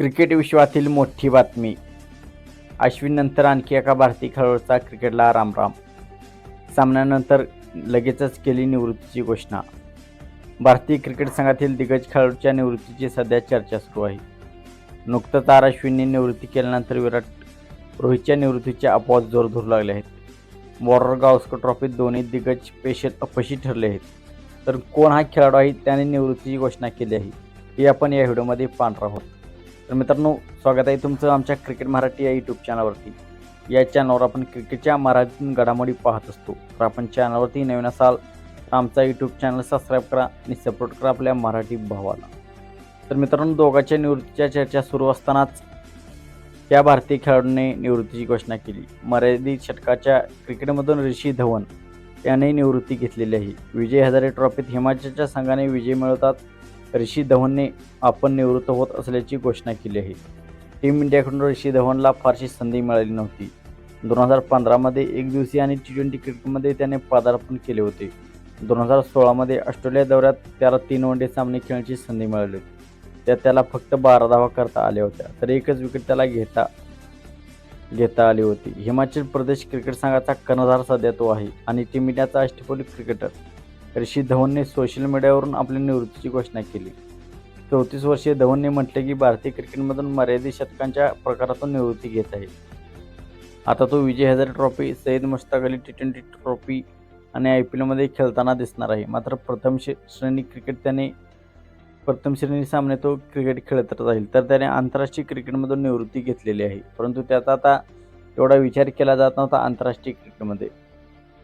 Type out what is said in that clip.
Cricket विश्वातील मोठी बातमी. अश्विननंतर आणखी एका भारतीय खेळाडूचा क्रिकेटला रामराम सामन्यानंतर लगेचच केली निवृत्तीची घोषणा. भारतीय क्रिकेट संघातील दिग्गज खेळाडूच्या निवृत्तीची सध्या चर्चा सुरू आहे. नुकतंच आर अश्विनने निवृत्ती केल्यानंतर विराट रोहितच्या निवृत्तीचे अपवाद जोर धरू लागले आहेत. बॉर्डर गावस्कर ट्रॉफीत दोन्ही दिग्गज पेशेत अपयशी ठरले आहेत. तर कोण हा खेळाडू आहे त्याने निवृत्तीची घोषणा केली आहे हे आपण या व्हिडिओमध्ये पाहणार आहोत. तर मित्रांनो स्वागत आहे तुमचं आमच्या क्रिकेट मराठी या यूट्यूब चॅनलवरती या चॅनलवर आपण क्रिकेटच्या मराठीतून घडामोडी पाहत असतो. तर आपण चॅनलवरती नवीन असाल तर आमचा यूट्यूब चॅनल सबस्क्राईब करा आणि सपोर्ट करा आपल्या मराठी भावाला. तर मित्रांनो दोघांच्या निवृत्तीच्या चर्चा सुरू असतानाच त्या भारतीय खेळाडूने निवृत्तीची घोषणा केली. मर्यादित षटकाच्या क्रिकेटमधून ऋषी धवन याने निवृत्ती घेतलेली आहे. विजय हजारे ट्रॉफीत हिमाचलच्या संघाने विजय मिळवतात. ऋषी धवनने आपण निवृत्त होत असल्याची घोषणा केली आहे. टीम इंडियाकडून ऋषी धवनला फारशी संधी मिळाली नव्हती. दोन हजार पंधरामध्ये एक दिवसीय आणि टी ट्वेंटी क्रिकेटमध्ये त्याने पदार्पण केले होते. दोन हजार सोळामध्ये ऑस्ट्रेलिया दौऱ्यात त्याला तीन वनडे सामने खेळण्याची संधी मिळाली होती. त्यात त्याला फक्त बारा धावा करता आल्या होत्या तर एकच विकेट त्याला घेता घेता आली होती. हिमाचल प्रदेश क्रिकेट संघाचा कर्णधार सध्या तो आहे आणि टीम इंडियाचा अष्टपैलू क्रिकेटर ऋषी धवनने सोशल मीडियावरून आपल्या निवृत्तीची घोषणा केली. चौतीस वर्षीय धवनने म्हटले की भारतीय क्रिकेटमधून मर्यादित शतकांच्या प्रकारातून निवृत्ती घेत आहे. आता तो Vijay Hazare trophy Syed Mushtaq Ali T twenty trophy आणि आय पी एलमध्ये खेळताना दिसणार आहे. मात्र प्रथम श्रेणी क्रिकेट त्याने प्रथम श्रेणी सामने तो क्रिकेट खेळत राहील. तर त्याने आंतरराष्ट्रीय क्रिकेटमधून निवृत्ती घेतलेली आहे. परंतु त्याचा आता एवढा विचार केला जात नव्हता आंतरराष्ट्रीय क्रिकेटमध्ये.